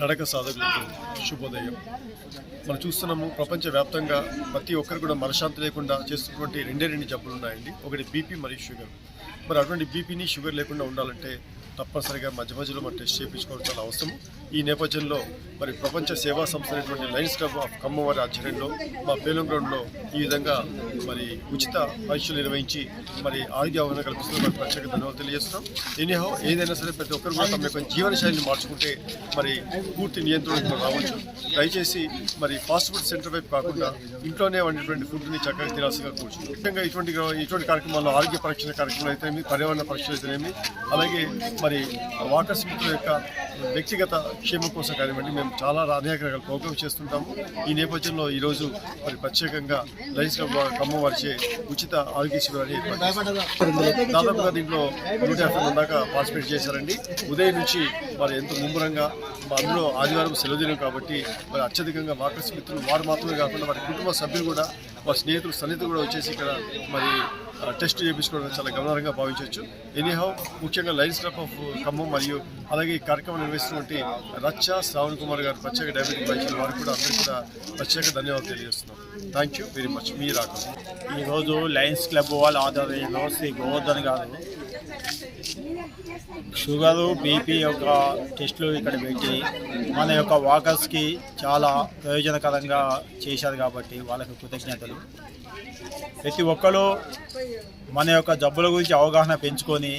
నడక సాధకులకు శుభోదయం. మనం చూస్తున్నాము ప్రపంచవ్యాప్తంగా ప్రతి ఒక్కరు కూడా మనశ్శాంతి లేకుండా చేస్తున్నటువంటి రెండే రెండు జబ్బులు ఉన్నాయండి. ఒకటి బీపీ మరియు షుగర్. మరి అటువంటి బీపీని షుగర్ లేకుండా ఉండాలంటే తప్పనిసరిగా మధ్య మధ్యలో మనం టెస్ట్ చేయించుకోవడం చాలా అవసరం. ఈ నేపథ్యంలో మరి ప్రపంచ సేవా సంస్థ అయినటువంటి లయన్స్ క్లబ్ ఆఫ్ కమ్మవారి ఆధ్వర్యంలో మా పేలం గ్రౌండ్లో ఈ విధంగా మరి ఉచిత పరీక్షలు నిర్వహించి మరి ఆరోగ్య అవగాహన కల్పిస్తున్న మరి ప్రత్యేక ధన్యవాదాలు తెలియజేస్తున్నాం. ఎనీహో ఏదైనా సరే ప్రతి ఒక్కరు కూడా తమ యొక్క జీవన శైలిని మార్చుకుంటే మరి పూర్తి నియంత్రణకు రావచ్చు. దయచేసి మరి ఫాస్ట్ ఫుడ్ సెంటర్ వైపు కాకుండా ఇంట్లోనే వండినటువంటి ఫుడ్ని చక్కగా తినాల్సిగా కూర్చుంది ముఖ్యంగా ఇటువంటి ఇటువంటి కార్యక్రమాల్లో ఆరోగ్య పరీక్షల కార్యక్రమాలు అయితేనేమి పర్యావరణ పరీక్షలు అయితేనేమి అలాగే మరి వాకర్స్ మిత్రుల యొక్క వ్యక్తిగత క్షేమం కోసం కానివ్వండి మేము చాలా అనేక రకాల ప్రోగ్రామ్ చేస్తుంటాము ఈ నేపథ్యంలో ఈరోజు మరి ప్రత్యేకంగా లైన్స్ క్లబ్ ఖమ్మం వారిచే ఉచిత ఆరోగ్య శిబిరాన్ని దాదాపుగా దీంట్లో నూట యాభై మంది దాకా పార్టిసిపేట్ చేశారండి. ఉదయం నుంచి మరి ఎంతో ముమ్మరంగా మా అందులో ఆదివారం సెలవు దినం కాబట్టి మరి అత్యధికంగా వాకర్స్ మిత్రులు వారు మాత్రమే కాకుండా వారి కుటుంబ సభ్యులు కూడా మా స్నేహితులు సన్నిహితులు కూడా వచ్చేసి ఇక్కడ మరి టెస్ట్ చేయించుకోవడం చాలా గమనార్హంగా భావించవచ్చు. ఎనీహౌ ముఖ్యంగా లైన్స్ క్లబ్ ఆఫ్ ఖమ్మం మరియు అలాగే ఈ కార్యక్రమం నిర్వహిస్తున్నటువంటి రచ్చ శ్రావణ్ కుమార్ గారు ప్రత్యేక డయాబెటిక్ వైద్యులు వారు కూడా అందరికీ కూడా ప్రత్యేక ధన్యవాదాలు తెలియజేస్తున్నాం. థ్యాంక్ యూ వెరీ మచ్ మీ రాక ఈరోజు లయన్స్ క్లబ్ వాళ్ళ ఆధ్వర్యంలో శ్రీ గోవర్ధన్ గారు షుగరు బీపీ యొక్క టెస్టులు ఇక్కడ పెట్టి మన యొక్క వాకర్స్కి చాలా ప్రయోజనకరంగా చేశారు కాబట్టి వాళ్ళకి కృతజ్ఞతలు. ప్రతి ఒక్కరూ మన యొక్క జబ్బుల గురించి అవగాహన పెంచుకొని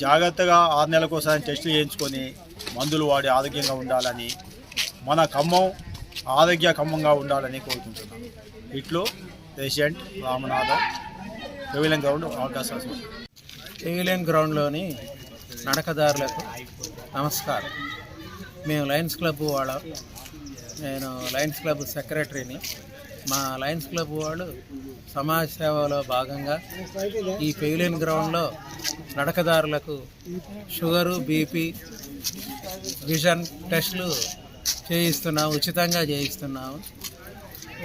జాగ్రత్తగా ఆరు నెలలకు ఒకసారి టెస్టులు చేయించుకొని మందులు వాడి ఆరోగ్యంగా ఉండాలని మన ఖమ్మం ఆరోగ్య ఖమ్మంగా ఉండాలని కోరుకుంటున్నాను ఇట్లు పేషెంట్ రామనాథన్ పెవిలియన్ గ్రౌండ్ అవకాశం పెవిలియన్ గ్రౌండ్లోని నడకదారులకు నమస్కారం. మేము లయన్స్ క్లబ్ వాళ్ళ నేను లయన్స్ క్లబ్ సెక్రటరీని. మా లయన్స్ క్లబ్ వాళ్ళు సమాజ సేవలో భాగంగా ఈ పెవిలియన్ గ్రౌండ్లో నడకదారులకు షుగరు బీపీ విజన్ టెస్టులు చేయిస్తున్నాం ఉచితంగా చేయిస్తున్నాము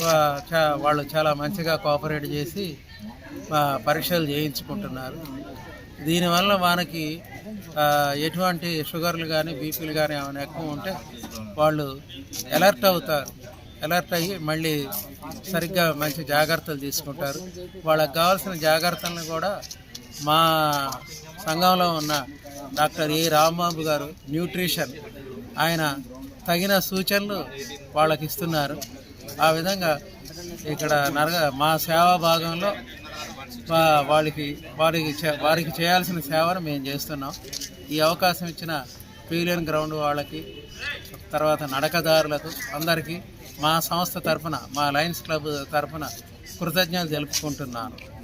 వా- వాళ్ళు చాలా మంచిగా కోఆపరేట్ చేసి పరీక్షలు చేయించుకుంటున్నారు. దీనివల్ల మనకి ఎటువంటి షుగర్లు కానీ బీపీలు కానీ ఏమైనా ఎక్కువ ఉంటే వాళ్ళు అలర్ట్ అవుతారు. అలర్ట్ అయ్యి మళ్ళీ సరిగ్గా మంచి జాగ్రత్తలు తీసుకుంటారు. వాళ్ళకి కావాల్సిన జాగ్రత్తలను కూడా మా సంఘంలో ఉన్న డాక్టర్ ఏ రాంబాబు గారు న్యూట్రిషన్ ఆయన తగిన సూచనలు వాళ్ళకి ఇస్తున్నారు. ఆ విధంగా ఇక్కడ నరగ మా సేవా భాగంలో వాళ్ళకి వారికి చే- వారికి చేయాల్సిన సేవను మేము చేస్తున్నాం. ఈ అవకాశం ఇచ్చిన పీలియన్ గ్రౌండ్ వాళ్ళకి తర్వాత నడకదారులకు అందరికీ మా సంస్థ తరఫున మా లయన్స్ క్లబ్ తరఫున కృతజ్ఞతలు తెలుపుకుంటున్నాను.